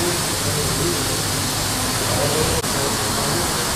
Thank you.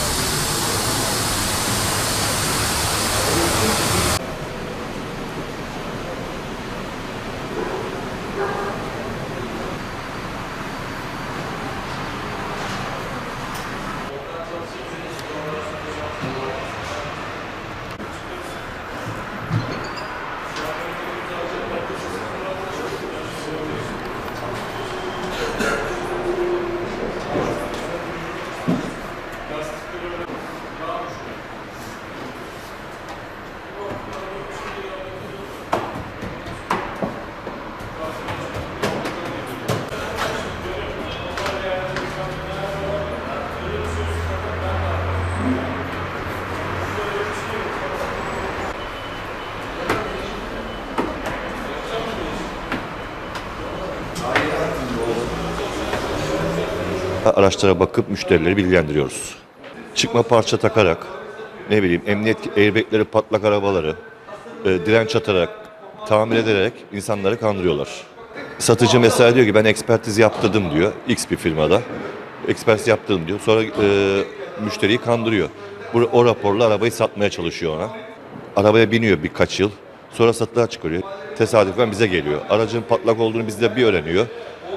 Araçlara bakıp müşterileri bilgilendiriyoruz. Çıkma parça takarak, ne bileyim emniyet airbagleri, patlak arabaları, e, direnç atarak, tamir ederek insanları kandırıyorlar. Satıcı mesela diyor ki ben ekspertiz yaptırdım diyor X bir firmada. Ekspertiz yaptırdım diyor. Sonra e, müşteriyi kandırıyor. Bu, o raporla arabayı satmaya çalışıyor ona. Arabaya biniyor birkaç yıl. Sonra satılığa çıkarıyor. Tesadüfen bize geliyor. Aracın patlak olduğunu bizde bir öğreniyor.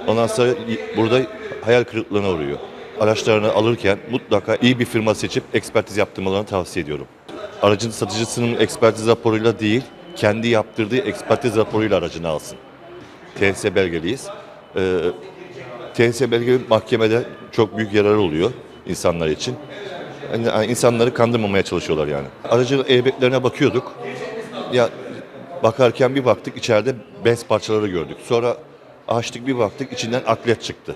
Ondan sonra burada hayal kırıklığına uğruyor. Araçlarını alırken mutlaka iyi bir firma seçip ekspertiz yaptırmalarını tavsiye ediyorum. Aracın satıcısının ekspertiz raporuyla değil, kendi yaptırdığı ekspertiz raporuyla aracını alsın. TS belgeliyiz. Ee, TS belgeli mahkemede çok büyük yararı oluyor insanlar için. Yani insanları kandırmamaya çalışıyorlar yani. Aracın airbaglerine bakıyorduk. Ya bakarken bir baktık içeride bez parçaları gördük. Sonra açtık bir baktık içinden atlet çıktı.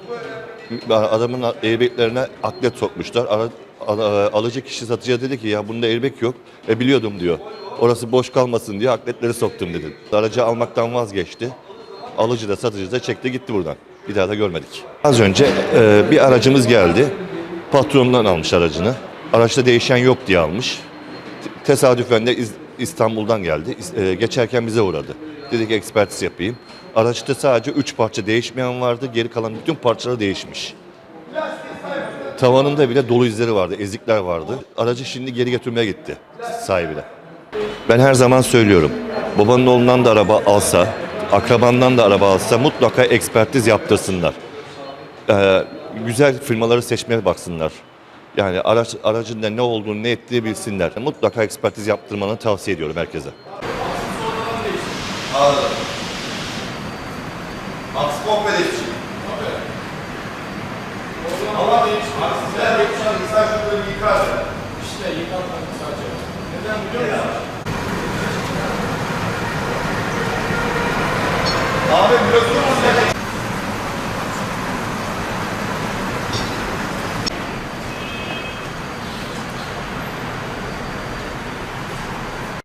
Adamın airbaglerine atlet sokmuşlar. Ara, alıcı kişi satıcıya dedi ki ya bunda airbag yok. E biliyordum diyor. Orası boş kalmasın diye atletleri soktum dedi. Aracı almaktan vazgeçti. Alıcı da satıcı da çekti gitti buradan. Bir daha da görmedik. Az önce e, bir aracımız geldi. Patronundan almış aracını. Araçta değişen yok diye almış. Tesadüfen de İstanbul'dan geldi. E, geçerken bize uğradı. Dedi ki ekspertiz yapayım. Araçta sadece 3 parça değişmeyen vardı. Geri kalan bütün parçaları değişmiş. Tavanında bile dolu izleri vardı, ezikler vardı. Aracı şimdi geri götürmeye gitti sahibine. Ben her zaman söylüyorum. Babanın oğlundan da araba alsa, akrabandan da araba alsa mutlaka ekspertiz yaptırsınlar. Ee, güzel firmaları seçmeye baksınlar. Yani araç aracın ne olduğunu, ne ettiğini bilsinler. Mutlaka ekspertiz yaptırmanı tavsiye ediyorum herkese. Aksi komple değişecek. Ama sizler yapacağınız insan şunları yıkar. İşte yıkanmak sadece. Neden biliyor musun? Abi biliyorsunuz